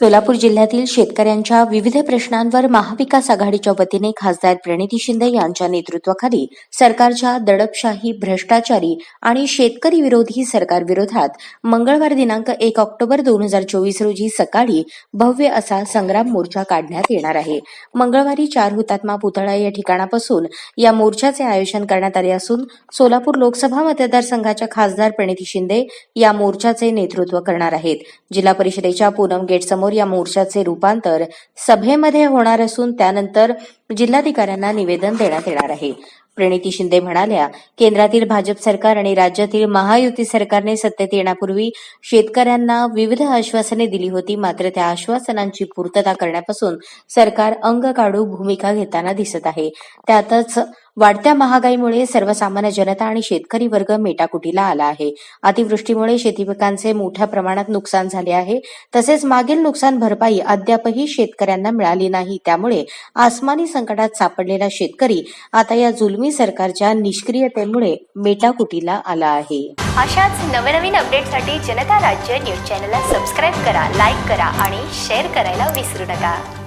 सोलापूर जिल्ह्यातील शेतकऱ्यांच्या विविध प्रश्नांवर महाविकास आघाडीच्या वतीने खासदार प्रणिती शिंदे यांच्या नेतृत्वाखाली सरकारच्या दडपशाही भ्रष्टाचारी आणि शेतकरी विरोधी सरकारविरोधात मंगळवार दिनांक एक ऑक्टोबर दोन हजार चोवीस रोजी सकाळी भव्य असा संग्राम मोर्चा काढण्यात येणार आहे. मंगळवारी चार हुतात्मा पुतळा या ठिकाणापासून या मोर्चाचे आयोजन करण्यात आले असून सोलापूर लोकसभा मतदारसंघाच्या खासदार प्रणिती शिंदे या मोर्चाचे नेतृत्व करणार आहेत. जिल्हा परिषदेच्या पूनम गेट समोर या मोर्चाचे रूपांतर सभेमध्ये होणार असून त्यानंतर जिल्हाधिकाऱ्यांना निवेदन देण्यात येणार आहे. प्रणिती शिंदे म्हणाल्या केंद्रातील भाजप सरकार आणि राज्यातील महायुती सरकारने सत्तेत येण्यापूर्वी शेतकऱ्यांना विविध आश्वासने दिली होती. मात्र त्या आश्वासनांची पूर्तता करण्यापासून सरकार अंग काढू भूमिका घेताना दिसत आहे. त्यातच वाढत्या महागाईमुळे सर्वसामान्य जनता आणि शेतकरी वर्ग मेटाकुटीला आला आहे. अतिवृष्टीमुळे शेती पिकांचे मोठ्या प्रमाणात नुकसान झाले आहे. तसेच मागील नुकसान भरपाई अद्यापही शेतकऱ्यांना मिळाली नाही. त्यामुळे आसमानी संकटात सापडलेला शेतकरी आता या जुलमी सरकारच्या निष्क्रियतेमुळे मेटाकुटीला आला आहे. अशाच नवनवीन अपडेटसाठी जनता राज्य न्यूज चॅनलला सबस्क्राईब करा लाईक करा आणि शेअर करायला विसरू नका.